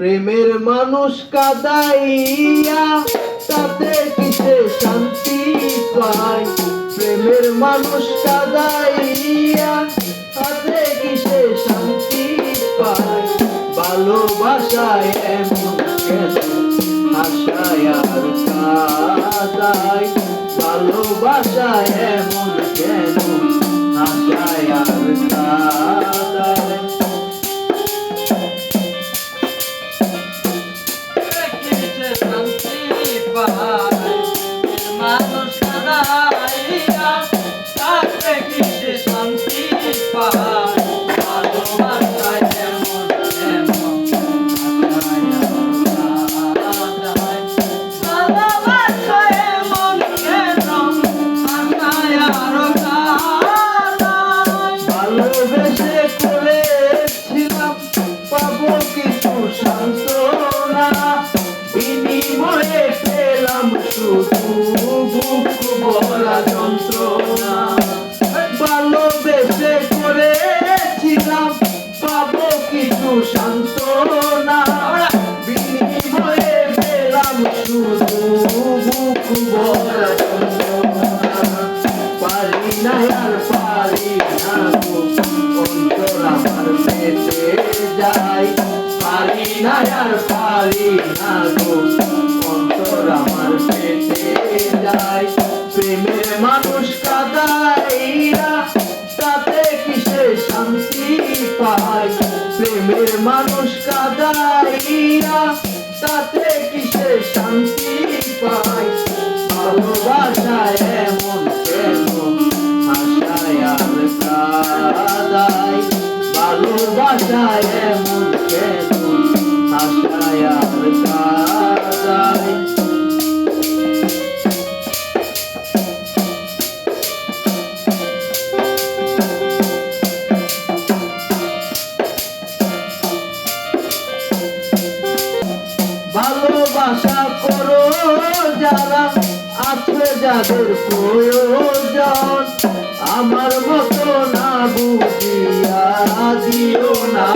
প্রেমের মানুষ কাদাইয়া তাতে কিসে শান্তি পায়? প্রেমের মানুষ কাদাইয়া তাতে কিসে শান্তি পায়? ভালোবাসায় এমন আশায় আর কাদায়? ভালোবাসায় পাবো কিছু সান্ত্বনা। বিনিময়ে পেলাম শুধু বুক ভরা যন্ত্রণা। ভালোবেসে করেছিলাম, পাবো কিছু সান্ত্বনা। বিনিময়ে পেলাম শুধু বুক ভরা যায় পারি না আর পারি না গো। অন্তর আমার পেটে যাই। প্রেমের মানুষ কাদাইরা তাতে কিসে শান্তি পায় প্রেমের মানুষ কাদাইরা তাতে কিসে শান্তি ভালোবাসায় এমন কেন? আশায় আর ভালোবাসা করো যারা আছে যাদের প্রয়োজন আমার মতো না বুঝিয়া দিও না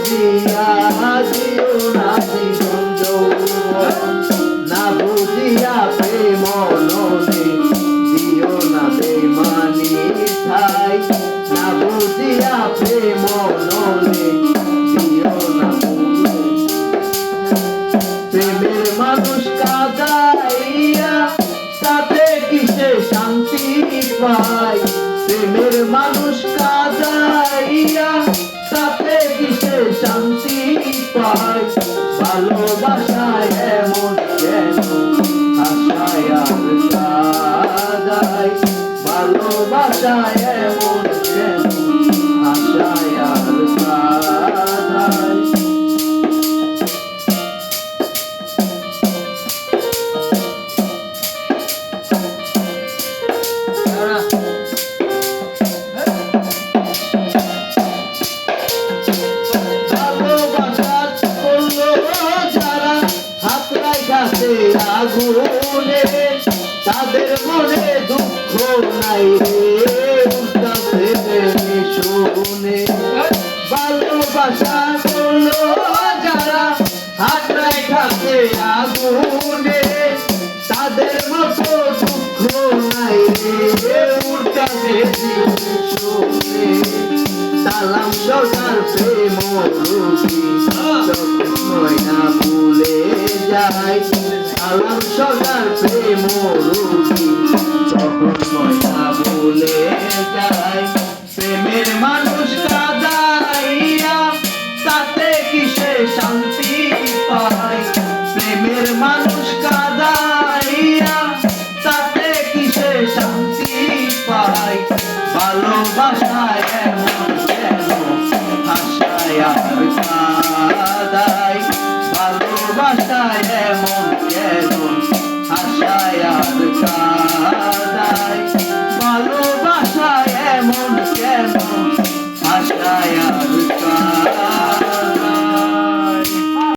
বুঝিয়া দিও না যৌবন। না বুঝিয়া প্রেম নদী দিও না বেমানি ঠাই না বুঝিয়া প্রেম নদী ভালোবাসায় এমন কেন আশায় আর ভালোবাসায় এমন আগুনে তাদের মনে দুঃখ নাই রে। শুনে ভালোবাসা করল যারা রাখাতে আগুনে তাদের মতো দুঃখ নাই রে। শুনে সালাম সরকার প্রেম যায় সালাম মানুষ